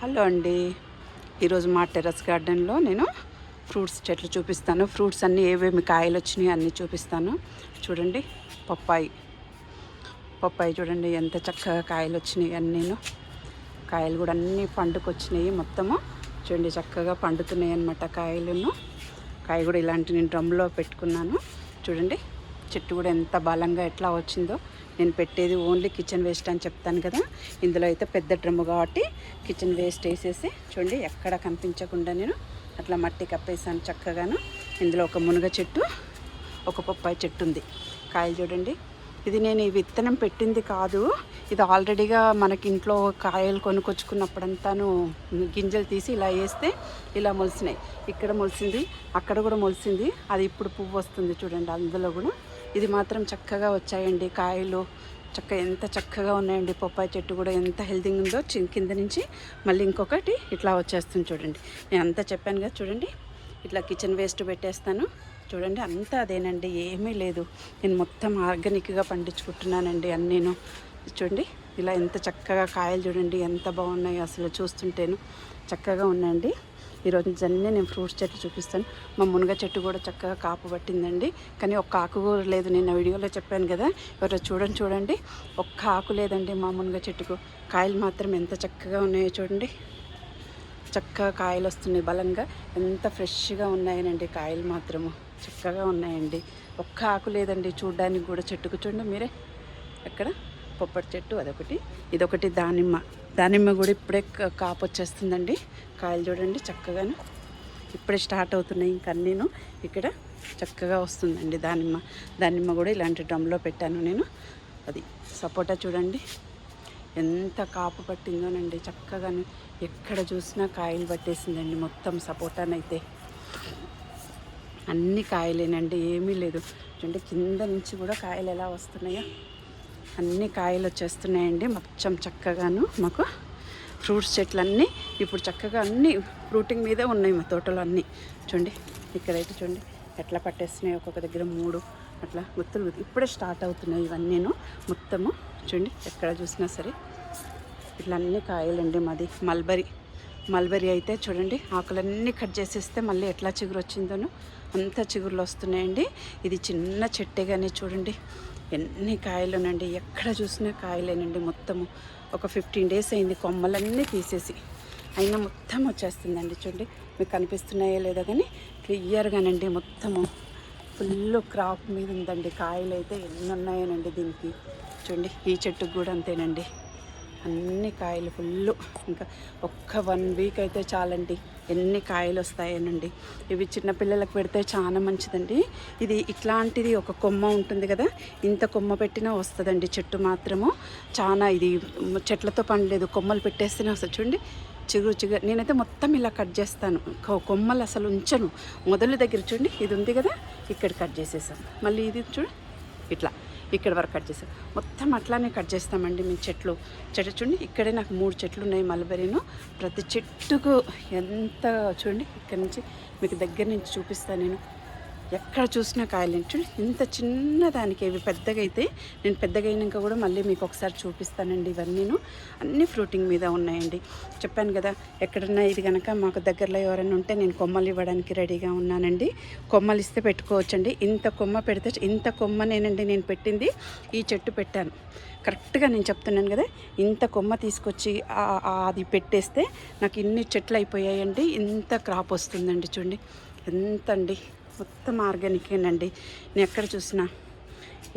Hello అండి. ఈరోజు మా టెర్రస్ గార్డెన్లో నేను ఫ్రూట్స్ చెట్లు చూపిస్తాను. ఫ్రూట్స్ అన్నీ ఏవేమి కాయలు వచ్చినాయి అన్నీ చూపిస్తాను. చూడండి పప్పాయి. పప్పాయి చూడండి ఎంత చక్కగా కాయలు వచ్చినాయి అన్నీ కాయలు కూడా అన్నీ పండుకొచ్చినాయి మొత్తము. చూడండి చక్కగా పండుతున్నాయి అన్నమాట కాయలను. కాయ కూడా ఇలాంటి నేను డ్రమ్లో పెట్టుకున్నాను. చూడండి చెట్టు కూడా ఎంత బలంగా ఎట్లా వచ్చిందో. నేను పెట్టేది ఓన్లీ కిచెన్ వేస్ట్ అని చెప్తాను కదా. ఇందులో అయితే పెద్ద డ్రమ్ము కాబట్టి కిచెన్ వేస్ట్ వేసేసి చూడండి ఎక్కడ కనిపించకుండా నేను అట్లా మట్టి కప్పేసాను చక్కగాను. ఇందులో ఒక మునగ చెట్టు ఒక పప్పాయి చెట్టు ఉంది. కాయలు చూడండి. ఇది నేను ఈ విత్తనం పెట్టింది కాదు. ఇది ఆల్రెడీగా మనకి ఇంట్లో కాయలు కొనుక్కొచ్చుకున్నప్పుడంతాను గింజలు తీసి ఇలా వేస్తే ఇలా మొలిసినాయి. ఇక్కడ మొలిసింది అక్కడ కూడా మొలిసింది. అది ఇప్పుడు పువ్వు వస్తుంది చూడండి అందులో కూడా. ఇది మాత్రం చక్కగా వచ్చాయండి. కాయలు చక్క ఎంత చక్కగా ఉన్నాయండి. పప్పాయి చెట్టు కూడా ఎంత హెల్తీగా ఉందో చి- కింద నుంచి మళ్ళీ ఇంకొకటి ఇట్లా వచ్చేస్తుంది చూడండి. నేను అంతా చెప్పాను కదా చూడండి. ఇట్లా కిచెన్ వేస్ట్ పెట్టేస్తాను. చూడండి అంతా అదేనండి. ఏమీ లేదు. నేను మొత్తం ఆర్గానిక్గా పండించుకుంటున్నానండి అన్నీను. చూడండి ఇలా ఎంత చక్కగా కాయలు చూడండి. ఎంత బాగున్నాయి అసలు చూస్తుంటేను. చక్కగా ఉన్నాయండి. ఈరోజు అన్నీ నేను ఫ్రూట్స్ చెట్లు చూపిస్తాను. మా మునగ చెట్టు కూడా చక్కగా కాపు పట్టిందండి. కానీ ఒక్క ఆకు కూడా లేదు. నేను వీడియోలో చెప్పాను కదా ఎవరో చూడండి చూడండి. ఒక్క ఆకు లేదండి మా మునగ చెట్టుకు. కాయలు మాత్రం ఎంత చక్కగా ఉన్నాయో చూడండి. చక్కగా కాయలు వస్తున్నాయి బలంగా. ఎంత ఫ్రెష్గా ఉన్నాయనండి కాయలు మాత్రము. చక్కగా ఉన్నాయండి. ఒక్క ఆకు లేదండి చూడడానికి కూడా చెట్టుకు చూడండి మీరే. అక్కడ పొప్పటి చెట్టు అదొకటి. ఇదొకటి దానిమ్మ. దానిమ్మ కూడా ఇప్పుడే కాపు వచ్చేస్తుందండి. కాయలు చూడండి చక్కగాను. ఇప్పుడే స్టార్ట్ అవుతున్నాయి ఇంకా నేను ఇక్కడ చక్కగా వస్తుందండి దానిమ్మ. దానిమ్మ కూడా ఇలాంటి డ్రమ్లో పెట్టాను నేను. అది సపోటా చూడండి. ఎంత కాపు పట్టిందోనండి చక్కగాను. ఎక్కడ చూసినా కాయలు పట్టేసిందండి మొత్తం సపోటానైతే. అన్ని కాయలేనండి ఏమీ లేదు. చూడండి కింద నుంచి కూడా కాయలు ఎలా వస్తున్నాయో. అన్ని కాయలు వచ్చేస్తున్నాయండి. మొత్తం చక్కగాను మాకు ఫ్రూట్స్ చెట్లన్నీ ఇప్పుడు చక్కగా అన్నీ ఫ్రూటింగ్ మీదే ఉన్నాయి మా తోటలో అన్నీ చూడండి ఇక్కడైతే చూడండి ఎట్లా పట్టేస్తున్నాయి ఒక్కొక్క దగ్గర మూడు అట్లా గుత్తులు ఇప్పుడే స్టార్ట్ అవుతున్నాయి ఇవన్నీను మొత్తము. చూడండి ఎక్కడ చూసినా సరే ఇట్లా అన్ని కాయలండి మాది మల్బరీ. మల్బరీ అయితే చూడండి ఆకులన్నీ కట్ చేసేస్తే మళ్ళీ ఎట్లా చిగురు వచ్చిందోనో అంత చిగురులు వస్తున్నాయండి. ఇది చిన్న చెట్టే కానీ చూడండి ఎన్ని కాయలునండి ఎక్కడ చూసినా కాయలేనండి మొత్తము. ఒక ఫిఫ్టీన్ డేస్ అయింది. కొమ్మలన్నీ తీసేసి అయినా మొత్తం వచ్చేస్తుందండి చూడండి. మీకు కనిపిస్తున్నాయో లేదో కానీ క్లియర్గానండి మొత్తము. ఫుల్ క్రాప్ మీద ఉందండి. కాయలు అయితే ఎన్ని ఉన్నాయోనండి దీనికి. చూడండి ఈ చెట్టుకు కూడా అంతేనండి. అన్ని కాయలు ఫుల్ ఇంకా ఒక్క వన్ వీక్ అయితే చాలండి. ఎన్ని కాయలు వస్తాయనండి. ఇవి చిన్నపిల్లలకు పెడితే చాలా మంచిదండి. ఇది ఇట్లాంటిది ఒక కొమ్మ ఉంటుంది కదా ఇంత కొమ్మ పెట్టినా వస్తుందండి చెట్టు మాత్రము. చాలా ఇది చెట్లతో పండలేదు కొమ్మలు పెట్టేస్తేనే వస్తుంది. చూడండి చిగురు చిగురు. నేనైతే మొత్తం ఇలా కట్ చేస్తాను. కొ- కొమ్మలు అసలు ఉంచను. మొదలు దగ్గర చూడండి ఇది ఉంది కదా ఇక్కడ కట్ చేసేసాను మళ్ళీ ఇది చూడు ఇట్లా. ఇక్కడ వరకు కట్ చేసాం మొత్తం అట్లానే కట్ చేస్తామండి మీ చెట్లు. చెట్టు చూడండి ఇక్కడే నాకు మూడు చెట్లు ఉన్నాయి మల్బరీను. ప్రతి చెట్టుకు ఎంత చూడండి ఇక్కడ నుంచి మీకు దగ్గర నుంచి చూపిస్తాను నేను. ఎక్కడ చూసినా కాయలు చూడండి ఇంత చిన్న దానికి ఇవి పెద్దగా అయితే నేను పెద్దగా అయినాక కూడా మళ్ళీ మీకు ఒకసారి చూపిస్తానండి ఇవన్నీను. అన్ని ఫ్రూటింగ్ మీద ఉన్నాయండి. చెప్పాను కదా ఎక్కడన్నా ఇది కనుక మాకు దగ్గరలో ఎవరైనా ఉంటే నేను కొమ్మలు ఇవ్వడానికి రెడీగా ఉన్నానండి. కొమ్మలు ఇస్తే పెట్టుకోవచ్చండి. ఇంత కొమ్మ పెడితే ఇంత కొమ్మనేనండి నేను పెట్టింది. ఈ చెట్టు పెట్టాను. కరెక్ట్గా నేను చెప్తున్నాను కదా ఇంత కొమ్మ తీసుకొచ్చి అది పెట్టేస్తే నాకు ఇన్ని చెట్లు అయిపోయాయండి. ఇంత క్రాప్ వస్తుందండి చూడండి. ఎంత అండి మొత్తం ఆర్గానికేనండి నేను ఎక్కడ చూసినా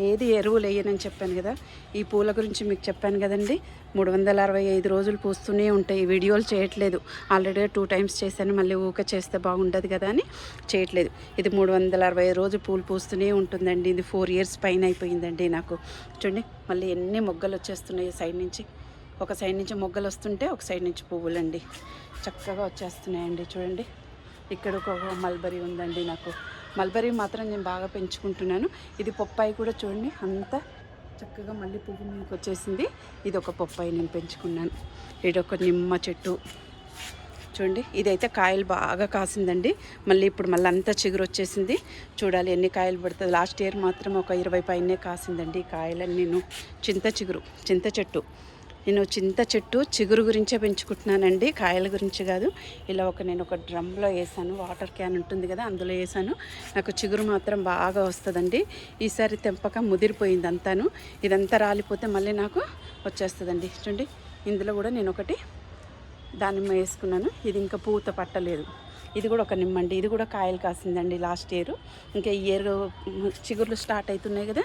ఏది ఎరువులు వేయనని చెప్పాను కదా ఈ పూల గురించి మీకు చెప్పాను కదండి. మూడు వందల అరవై ఐదు రోజులు పూస్తూనే ఉంటాయి. వీడియోలు చేయట్లేదు. ఆల్రెడీ టూ టైమ్స్ చేశాను మళ్ళీ ఊక చేస్తే బాగుండదు కదా అని చేయట్లేదు. ఇది మూడు వందల అరవై రోజులు పూలు పూస్తూనే ఉంటుందండి. ఇది ఫోర్ ఇయర్స్ పైన అయిపోయిందండి నాకు. చూడండి మళ్ళీ ఎన్ని మొగ్గలు వచ్చేస్తున్నాయి సైడ్ నుంచి. ఒక సైడ్ నుంచి మొగ్గలు వస్తుంటే ఒక సైడ్ నుంచి పువ్వులండి. చక్కగా వచ్చేస్తున్నాయండి చూడండి. ఇక్కడ ఒక మల్బరీ ఉందండి నాకు. మల్బరీ మాత్రం నేను బాగా పెంచుకుంటున్నాను. ఇది పొప్పాయి కూడా చూడండి అంత చక్కగా మళ్ళీ పువ్వు మీకు వచ్చేసింది. ఇది ఒక పొప్పాయి నేను పెంచుకున్నాను. ఇదొక నిమ్మ చెట్టు. చూడండి ఇదైతే కాయలు బాగా కాసిందండి. మళ్ళీ ఇప్పుడు మళ్ళీ అంతా చిగురు వచ్చేసింది. చూడాలి ఎన్ని కాయలు పడుతుంది. లాస్ట్ ఇయర్ మాత్రం ఒక ఇరవై పైనే కాసిందండి కాయలన్నీ కాయలన్నీ. చింత చిగురు చింత చెట్టు. నేను చింత చెట్టు చిగురు గురించే పెంచుకుంటున్నానండి కాయల గురించి కాదు. ఇలా ఒక నేను ఒక డ్రమ్లో వేసాను వాటర్ క్యాన్ ఉంటుంది కదా అందులో వేసాను. నాకు చిగురు మాత్రం బాగా వస్తుందండి. ఈసారి తెంపక ముదిరిపోయింది అంతాను. ఇదంతా రాలిపోతే మళ్ళీ నాకు వచ్చేస్తుందండి. చూడండి ఇందులో కూడా నేను ఒకటి దానిమ్మ వేసుకున్నాను. ఇది ఇంకా పూత పట్టలేదు. ఇది కూడా ఒక నిమ్మండి. ఇది కూడా కాయలు కాసిందండి లాస్ట్ ఇయర్. ఇంకా ఈ ఇయర్ చిగుర్లు స్టార్ట్ అవుతున్నాయి కదా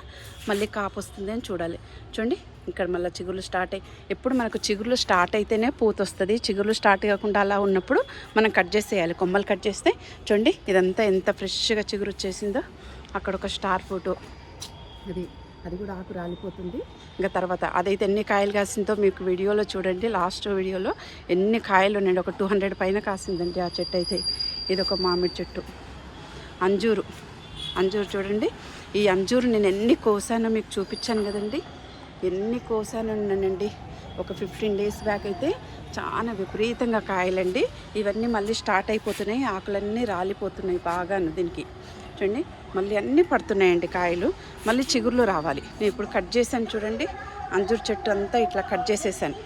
మళ్ళీ కాపు వస్తుంది అని చూడాలి. చూడండి ఇక్కడ మళ్ళీ చిగుర్లు స్టార్ట్ అయ్యి ఎప్పుడు మనకు చిగుర్లు స్టార్ట్ అయితేనే పూత వస్తుంది. చిగుర్లు స్టార్ట్ కాకుండా అలా ఉన్నప్పుడు మనం కట్ చేసేయాలి. కొమ్మలు కట్ చేస్తే చూడండి ఇదంతా ఎంత ఫ్రెష్గా చిగురు వచ్చేసిందో. అక్కడ ఒక స్టార్ ఫోటో. అది అది కూడా ఆకు రాలిపోతుంది. ఇంకా తర్వాత అదైతే ఎన్ని కాయలు కాసిందో మీకు వీడియోలో చూడండి. లాస్ట్ వీడియోలో ఎన్ని కాయలు ఉన్నాయండి. ఒక టూ హండ్రెడ్ పైన కాసిందండి ఆ చెట్టు అయితే. ఇది ఒక మామిడి చెట్టు. అంజూరు. అంజూరు చూడండి. ఈ అంజూరు నేను ఎన్ని కోసానో మీకు చూపించాను కదండి. ఎన్ని కోసాను ఉన్నానండి. ఒక ఫిఫ్టీన్ డేస్ బ్యాక్ అయితే చాలా విపరీతంగా కాయలండి. ఇవన్నీ మళ్ళీ స్టార్ట్ అయిపోతున్నాయి. ఆకులన్నీ రాలిపోతున్నాయి బాగాను దీనికి. చూడండి. మళ్ళీ అన్నీ పడుతున్నాయండి కాయలు. మళ్ళీ చిగుర్లు రావాలి. నేను ఇప్పుడు కట్ చేశాను చూడండి. అంజూరు చెట్టు అంతా ఇట్లా కట్ చేసేసాను.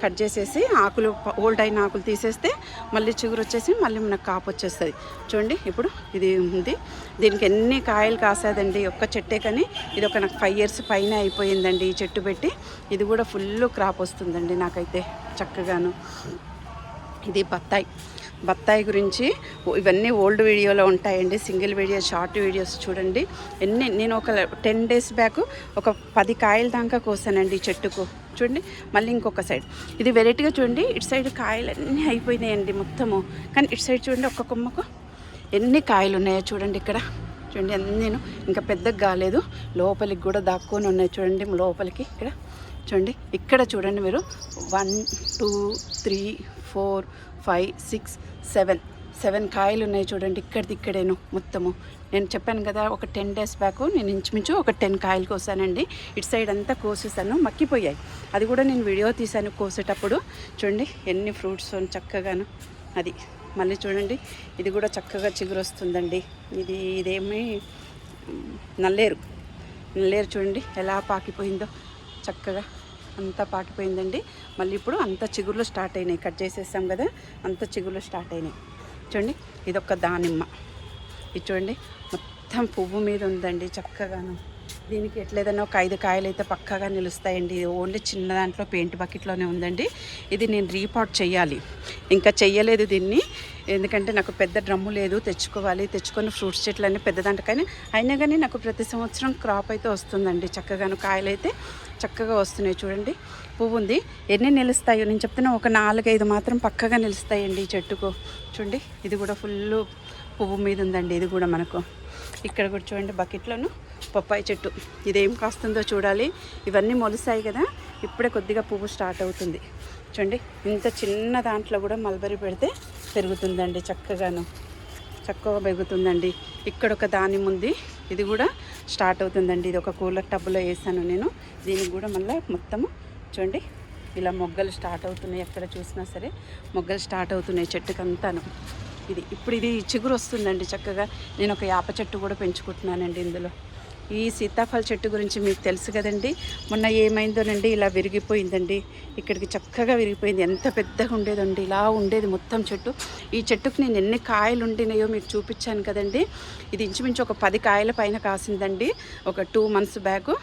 కట్ చేసేసి ఆకులు ఓల్డ్ అయిన ఆకులు తీసేస్తే మళ్ళీ చిగురు వచ్చేసి మళ్ళీ మనకు కాపు వచ్చేస్తుంది. చూడండి ఇప్పుడు ఇది ఉంది. దీనికి ఎన్ని కాయలు కాసేదండి ఒక్క చెట్టే కానీ. ఇది ఒక నాకు ఫైవ్ ఇయర్స్ పైన అయిపోయిందండి ఈ చెట్టు పెట్టి. ఇది కూడా ఫుల్ క్రాప్ వస్తుందండి నాకైతే చక్కగాను. ఇది బత్తాయి. బత్తాయి గురించి. ఇవన్నీ ఓల్డ్ వీడియోలో ఉంటాయండి. సింగిల్ వీడియో షార్ట్ వీడియోస్ చూడండి. ఎన్ని నేను ఒక టెన్ డేస్ బ్యాక్ ఒక పది కాయల దాకా కోసానండి చెట్టుకు. చూడండి మళ్ళీ ఇంకొక సైడ్. ఇది వెరైటీగా చూడండి ఇటు సైడ్ కాయలు అన్నీ అయిపోయినాయండి మొత్తము. కానీ ఇటు సైడ్ చూడండి ఒక్క కొమ్మకు ఎన్ని కాయలు ఉన్నాయో చూడండి ఇక్కడ. చూడండి నేను ఇంకా పెద్దగా కాలేదు. లోపలికి కూడా దాక్కొని ఉన్నాయి చూడండి లోపలికి ఇక్కడ. చూడండి ఇక్కడ చూడండి మీరు. One two three four five six seven. Seven కాయలు ఉన్నాయి చూడండి ఇక్కడిది ఇక్కడేను మొత్తము. నేను చెప్పాను కదా ఒక టెన్ డేస్ బ్యాక్ నేను ఇంచుమించు ఒక టెన్ కాయలు కోసానండి. ఇటు సైడ్ అంతా కోసేసాను మక్కిపోయాయి. అది కూడా నేను వీడియో తీశాను కోసేటప్పుడు. చూడండి ఎన్ని ఫ్రూట్స్ చక్కగాను. అది మళ్ళీ చూడండి ఇది కూడా చక్కగా చిగురు వస్తుందండి ఇది ఇదేమి నల్లేరు. నల్లేరు చూడండి ఎలా పాకిపోయిందో చక్కగా. అంతా పాకిపోయిందండి. మళ్ళీ ఇప్పుడు అంత చిగుర్లు స్టార్ట్ అయినాయి. కట్ చేసేసాం కదా అంత చిగుర్లు స్టార్ట్ అయినాయి. చూడండి ఇదొక దానిమ్మ. ఇది చూడండి మొత్తం పువ్వు మీద ఉందండి చక్కగాను. దీనికి ఎట్లేదన్నా ఒక ఐదు కాయలు అయితే పక్కాగా నిలుస్తాయండి. ఓన్లీ చిన్న దాంట్లో పెయింట్ బకెట్లోనే ఉందండి. ఇది నేను రీపాట్ చేయాలి ఇంకా చెయ్యలేదు దీన్ని. ఎందుకంటే నాకు పెద్ద డ్రమ్ము లేదు. తెచ్చుకోవాలి. తెచ్చుకొని ఫ్రూట్స్ చెట్లు అన్నీ పెద్దదంట కానీ అయినా కానీ నాకు ప్రతి సంవత్సరం క్రాప్ అయితే వస్తుందండి. చక్కగాను కాయలు అయితే చక్కగా వస్తున్నాయి చూడండి. పువ్వు ఉంది. ఎన్ని నిలుస్తాయో నేను చెప్తున్నా ఒక నాలుగైదు మాత్రం పక్కగా నిలుస్తాయండి ఈ చెట్టుకు. చూడండి ఇది కూడా ఫుల్ పువ్వు మీద ఉందండి. ఇది కూడా మనకు. ఇక్కడ కూడా చూడండి బకెట్లోను. పప్పాయి చెట్టు. ఇదేం కాస్తుందో చూడాలి. ఇవన్నీ మొలిసాయి కదా. ఇప్పుడే కొద్దిగా పువ్వు స్టార్ట్ అవుతుంది. చూడండి ఇంత చిన్న దాంట్లో కూడా మల్బరీ పెడితే పెరుగుతుందండి చక్కగాను. చక్కగా పెరుగుతుందండి. ఇక్కడ ఒక దానిమ్మ ఉంది. ఇది కూడా స్టార్ట్ అవుతుందండి. ఇది ఒక కూలర్ టబ్లో వేసాను నేను. దీనికి కూడా మళ్ళీ మొత్తము చూడండి ఇలా మొగ్గలు స్టార్ట్ అవుతున్నాయి. ఎక్కడ చూసినా సరే మొగ్గలు స్టార్ట్ అవుతున్నాయి చెట్టుకంతాను. ఇది ఇప్పుడు ఇది చిగురు వస్తుందండి చక్కగా. నేను ఒక యాప చెట్టు కూడా పెంచుకుంటున్నానండి ఇందులో. ఈ సీతాఫల చెట్టు గురించి మీకు తెలుసు కదండి. మొన్న ఏమైందోనండి ఇలా విరిగిపోయిందండి. ఇక్కడికి చక్కగా విరిగిపోయింది. ఎంత పెద్దగా ఉండేదండి ఇలా ఉండేది మొత్తం చెట్టు. ఈ చెట్టుకు నేను ఎన్ని కాయలు ఉండినాయో మీకు చూపించాను కదండి. ఇది ఇంచుమించు ఒక పది కాయల పైన కాసిందండి. ఒక టూ మంత్స్ బ్యాగు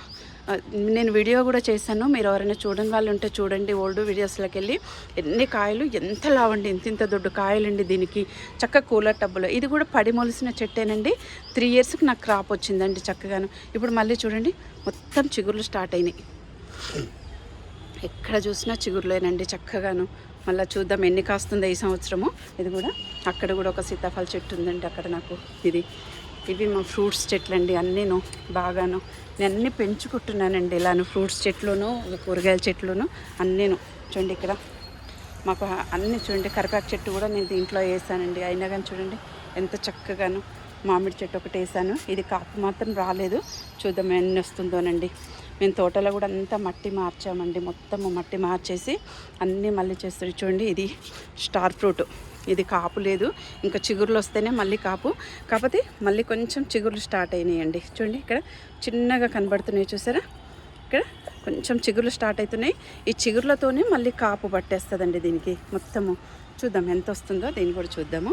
నేను వీడియో కూడా చేశాను. మీరు ఎవరైనా చూడని వాళ్ళు ఉంటే చూడండి. ఓల్డ్ వీడియోస్లోకి వెళ్ళి ఎన్ని కాయలు ఎంత లావండి ఇంత ఇంత దొడ్డు కాయలండి దీనికి. చక్క కూలర్ టబ్బులో. ఇది కూడా పడి మొలిసిన చెట్టేనండి. త్రీ ఇయర్స్కి నాకు క్రాప్ వచ్చిందండి చక్కగాను. ఇప్పుడు మళ్ళీ చూడండి మొత్తం చిగుర్లు స్టార్ట్ అయినాయి. ఎక్కడ చూసినా చిగురులేనండి చక్కగాను. మళ్ళీ చూద్దాం ఎన్ని కాస్తుందో ఈ సంవత్సరము. ఇది కూడా అక్కడ కూడా ఒక సీతాఫల చెట్టు ఉందండి అక్కడ నాకు. ఇది ఇవి మా ఫ్రూట్స్ చెట్లు అండి అన్నీను బాగాను. నేను అన్నీ పెంచుకుంటున్నానండి ఇలాను ఫ్రూట్స్ చెట్లును కూరగాయల చెట్లును అన్నీను. చూడండి ఇక్కడ. మాకు అన్ని చూడండి కరివేపాకు చెట్టు కూడా నేను దీంట్లో వేసానండి. అయినా కానీ చూడండి ఎంత చక్కగాను మామిడి చెట్టు ఒకటి వేసాను. ఇది కాపు మాత్రం రాలేదు. చూద్దాం ఎన్ని వస్తుందోనండి. మేము తోటలో కూడా అంతా మట్టి మార్చామండి. మొత్తము మట్టి మార్చేసి అన్నీ మళ్ళీ చేస్తారు. చూడండి ఇది స్టార్ ఫ్రూట్. ఇది కాపు లేదు. ఇంకా చిగుర్లు వస్తేనే మళ్ళీ కాపు. కాకపోతే మళ్ళీ కొంచెం చిగురులు స్టార్ట్ అయినాయండి. చూడండి ఇక్కడ చిన్నగా కనబడుతున్నాయి చూసారా? ఇక్కడ కొంచెం చిగుర్లు స్టార్ట్ అవుతున్నాయి ఈ చిగుర్లతోనే మళ్ళీ కాపు పట్టేస్తుందండి దీనికి మొత్తము. చూద్దాం ఎంత వస్తుందో దీన్ని కూడా చూద్దాము.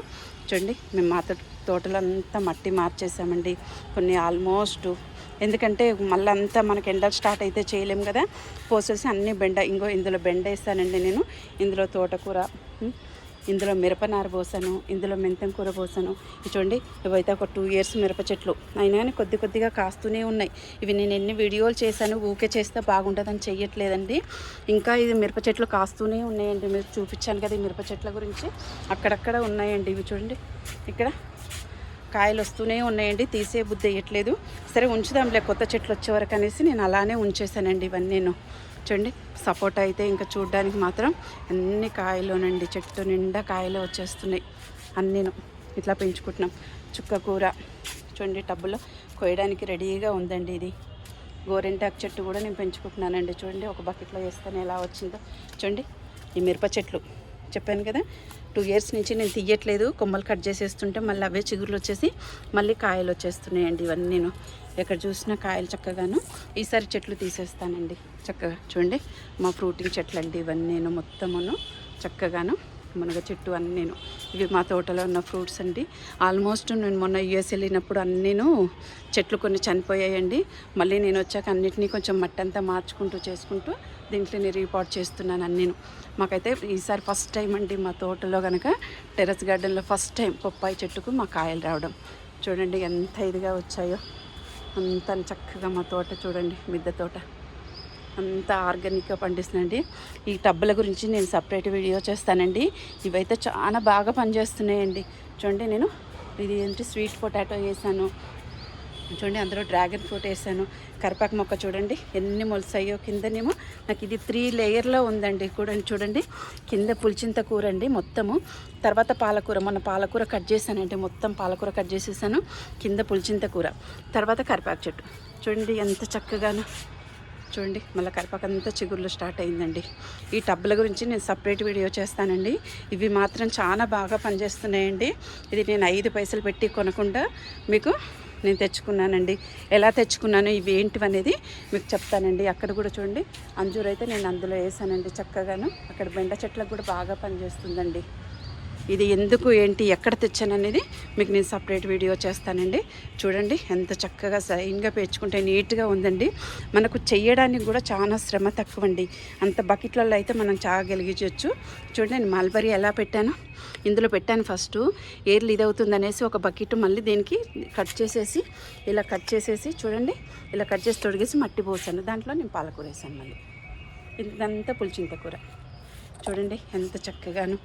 చూడండి మేము మా తోటలంతా మట్టి మార్చేసామండి. కొన్ని ఆల్మోస్ట్ ఎందుకంటే మళ్ళీ అంతా మనకి ఎండలు స్టార్ట్ అయితే చేయలేము కదా. పోసేసి అన్ని బెండ ఇంకో ఇందులో బెండ వేస్తానండి నేను. ఇందులో తోటకూర ఇందులో మిరపనార పోసాను ఇందులో మెంతం కూర పోసాను. చూడండి ఇవైతే ఒక టూ ఇయర్స్ మిరప చెట్లు. అయినా కానీ కొద్ది కొద్దిగా కాస్తూనే ఉన్నాయి. ఇవి నేను ఎన్ని వీడియోలు చేశాను ఊకే చేస్తే బాగుంటుందని చెయ్యట్లేదండి. ఇంకా ఇది మిరప చెట్లు కాస్తూనే ఉన్నాయండి. మీరు చూపించాను కదా ఈ మిరప చెట్ల గురించి. అక్కడక్కడ ఉన్నాయండి ఇవి చూడండి. ఇక్కడ కాయలు వస్తూనే ఉన్నాయండి. తీసే బుద్ధి వేయట్లేదు సరే ఉంచుదాంలే కొత్త చెట్లు వచ్చే వరకు అనేసి నేను అలానే ఉంచేసానండి ఇవన్నీ నేను. చూడండి సపోటా అయితే ఇంకా చూడడానికి మాత్రం అన్ని కాయలోనండి చెట్టు నిండా కాయలు వచ్చేస్తున్నాయి. అన్నీను ఇట్లా పెంచుకుంటున్నాం. చుక్క కూర. చూడండి టబ్బులో కోయడానికి రెడీగా ఉందండి ఇది. గోరింటాకు చెట్టు కూడా నేను పెంచుకుంటున్నానండి. చూడండి ఒక బకెట్లో వేస్తాను ఎలా వచ్చిందో. చూడండి ఈ మిరప చెట్లు. చెప్పాను కదా. టూ ఇయర్స్ నుంచి నేను తీయట్లేదు. కొమ్మలు కట్ చేసేస్తుంటే మళ్ళీ అవే చిగురులు వచ్చేసి మళ్ళీ కాయలు వచ్చేస్తున్నాయండి ఇవన్నీ నేను. ఎక్కడ చూసినా కాయలు చక్కగాను. ఈసారి చెట్లు తీసేస్తానండి. చక్కగా చూడండి. మా ఫ్రూటింగ్ చెట్లు అండి ఇవన్నీ నేను మొత్తమును చక్కగాను. మునగ చెట్టు అన్నీ నేను. ఇవి మా తోటలో ఉన్న ఫ్రూట్స్ అండి. ఆల్మోస్ట్ నేను మొన్న యుఎస్ వెళ్ళినప్పుడు అన్నీను చెట్లు కొన్ని చనిపోయాయండి. మళ్ళీ నేను వచ్చాక అన్నిటినీ కొంచెం మట్టి అంతా మార్చుకుంటూ చేసుకుంటూ దీంట్లో నేను రీపాట్ చేస్తున్నాను అన్నీను. మాకైతే ఈసారి ఫస్ట్ టైం అండి మా తోటలో కనుక టెర్రస్ గార్డెన్లో ఫస్ట్ టైం బొప్పాయి చెట్టుకు మా కాయలు రావడం. చూడండి ఎంత ఇదిగా వచ్చాయో. అంత చక్కగా మా తోట చూడండి మిద్దె తోట. అంతా ఆర్గానిక్గా పండిస్తుందండి. ఈ టబ్బుల గురించి నేను సపరేట్ వీడియో చేస్తానండి. ఇవైతే చాలా బాగా పనిచేస్తున్నాయండి. చూడండి నేను ఇది ఏంటి? స్వీట్ పొటాటో వేసాను. చూడండి అందులో డ్రాగన్ ఫ్రూట్ వేసాను. కరిపాకు మొక్క చూడండి ఎన్ని మొలిసాయో కిందనేమో. నాకు ఇది త్రీ లేయర్లో ఉందండి. కూడా చూడండి. కింద పులిచింత కూర అండి మొత్తము. తర్వాత పాలకూర మొన్న పాలకూర కట్ చేశానండి. మొత్తం పాలకూర కట్ చేసేసాను. కింద పులిచింత కూర. తర్వాత కరిపాకు చెట్టు. చూడండి ఎంత చక్కగాను చూడండి మళ్ళీ కరిపాకంతా చిగుర్లు స్టార్ట్ అయిందండి. ఈ టబ్బుల గురించి నేను సపరేట్ వీడియో చేస్తానండి. ఇవి మాత్రం చాలా బాగా పనిచేస్తున్నాయండి. ఇది నేను ఐదు పైసలు పెట్టి కొనకుండా మీకు నేను తెచ్చుకున్నానండి. ఎలా తెచ్చుకున్నాను ఇవి ఏంటివి అనేది మీకు చెప్తానండి. అక్కడ కూడా చూడండి అంజూరు అయితే నేను అందులో వేసానండి చక్కగాను. అక్కడ బెండ చెట్లకు కూడా బాగా పనిచేస్తుందండి. ఇది ఎందుకు ఏంటి ఎక్కడ తెచ్చాను అనేది మీకు నేను సపరేట్ వీడియో చేస్తానండి. చూడండి ఎంత చక్కగా సైన్గా పేర్చుకుంటే నీట్గా ఉందండి. మనకు చేయడానికి కూడా చాలా శ్రమ తక్కువ అండి అంత బకెట్లలో అయితే మనం చాగలిగించవచ్చు చూడండి నేను మల్బరీ ఎలా పెట్టాను. ఇందులో పెట్టాను ఫస్ట్ ఏర్లు ఇది అనేసి ఒక బకెట్ మళ్ళీ దీనికి కట్ చేసేసి ఇలా కట్ చేసేసి చూడండి ఇలా కట్ చేసి తొడిగేసి మట్టి పోసాను. దాంట్లో నేను పాలకూర వేసాను మళ్ళీ. ఇదంతా పులిచింత కూర. చూడండి ఎంత చక్కగాను.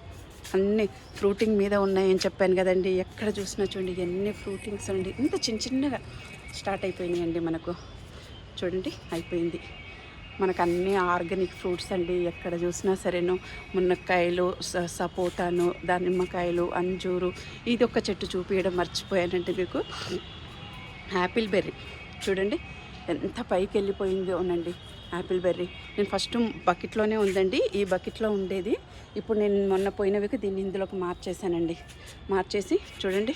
అన్ని ఫ్రూటింగ్ మీద ఉన్నాయని చెప్పాను కదండి. ఎక్కడ చూసినా చూడండి ఎన్ని ఫ్రూటింగ్స్ అండి. ఇంత చిన్న చిన్నగా స్టార్ట్ అయిపోయినాయండి మనకు. చూడండి అయిపోయింది. మనకు అన్ని ఆర్గానిక్ ఫ్రూట్స్ అండి. ఎక్కడ చూసినా సరేను మునక్కాయలు సపోటాను దానిమ్మకాయలు అంజూరు ఇది ఒక చెట్టు చూపించడం మర్చిపోయానంటే మీకు. Apple berry. చూడండి ఎంత పైకి వెళ్ళిపోయిందోనండి యాపిల్ బెర్రీ. నేను ఫస్ట్ బకెట్లోనే ఉందండి. ఈ బకెట్లో ఉండేది. ఇప్పుడు నేను మొన్న పోయిన వీక్ దీన్ని ఇందులోకి మార్చేసానండి మార్చేసి చూడండి.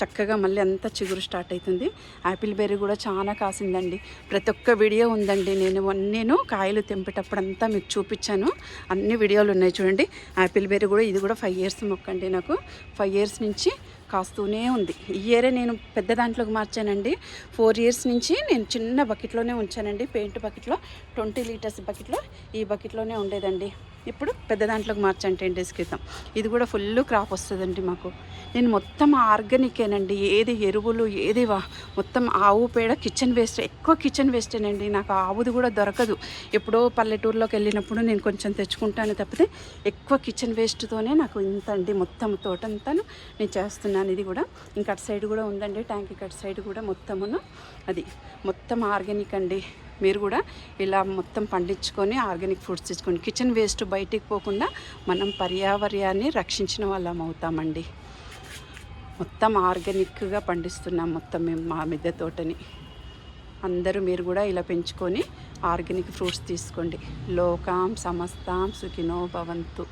చక్కగా మళ్ళీ అంతా చిగురు స్టార్ట్ అవుతుంది యాపిల్ బెర్రీ కూడా చాలా కాసిందండి. ప్రతి ఒక్క వీడియో ఉందండి. నేను నేను కాయలు తెంపేటప్పుడు అంతా మీకు చూపించాను. అన్ని వీడియోలు ఉన్నాయి చూడండి. యాపిల్ బెర్రీ కూడా ఇది కూడా ఫైవ్ ఇయర్స్ మొక్క అండి నాకు. ఫైవ్ ఇయర్స్ నుంచి కాస్తూనే ఉంది. ఈ ఇయరే నేను పెద్ద దాంట్లోకి మార్చానండి. ఫోర్ ఇయర్స్ నుంచి నేను చిన్న బకెట్లోనే ఉంచానండి. పెయింట్ బకెట్లో ట్వంటీ లీటర్స్ బకెట్లో ఈ బకెట్లోనే ఉండేదండి. ఇప్పుడు పెద్ద దాంట్లోకి మార్చాను టెన్ డేస్ క్రితం. ఇది కూడా ఫుల్ క్రాప్ వస్తుందండి మాకు. నేను మొత్తం ఆర్గానికేనండి ఏది ఎరువులు ఏది వా మొత్తం ఆవు పేడ కిచెన్ వేస్ట్ ఎక్కువ కిచెన్ వేస్టేనండి. నాకు ఆవుది కూడా దొరకదు. ఎప్పుడో పల్లెటూరులోకి వెళ్ళినప్పుడు నేను కొంచెం తెచ్చుకుంటాను తప్పితే ఎక్కువ కిచెన్ వేస్ట్తోనే నాకు ఇంత అండి మొత్తం తోటంతాను నేను చేస్తున్నాను ఇది కూడా. ఇంకా అటు సైడ్ కూడా ఉందండి ట్యాంక్ అటు సైడ్ కూడా మొత్తమును. అది మొత్తం ఆర్గానిక్ అండి. మీరు కూడా ఇలా మొత్తం పండించుకొని ఆర్గానిక్ ఫుడ్స్ తెచ్చుకోండి కిచెన్ వేస్ట్ బయటికి పోకుండా మనం పర్యావరణాన్ని రక్షించిన వాళ్ళం అవుతామండి. మొత్తం ఆర్గానిక్గా పండిస్తున్నాం మొత్తం మేము మా మిద్దె తోటని. అందరూ మీరు కూడా ఇలా పెంచుకొని ఆర్గానిక్ ఫ్రూట్స్ తీసుకోండి. లోకాం సమస్తాం సుఖినో భవంతు.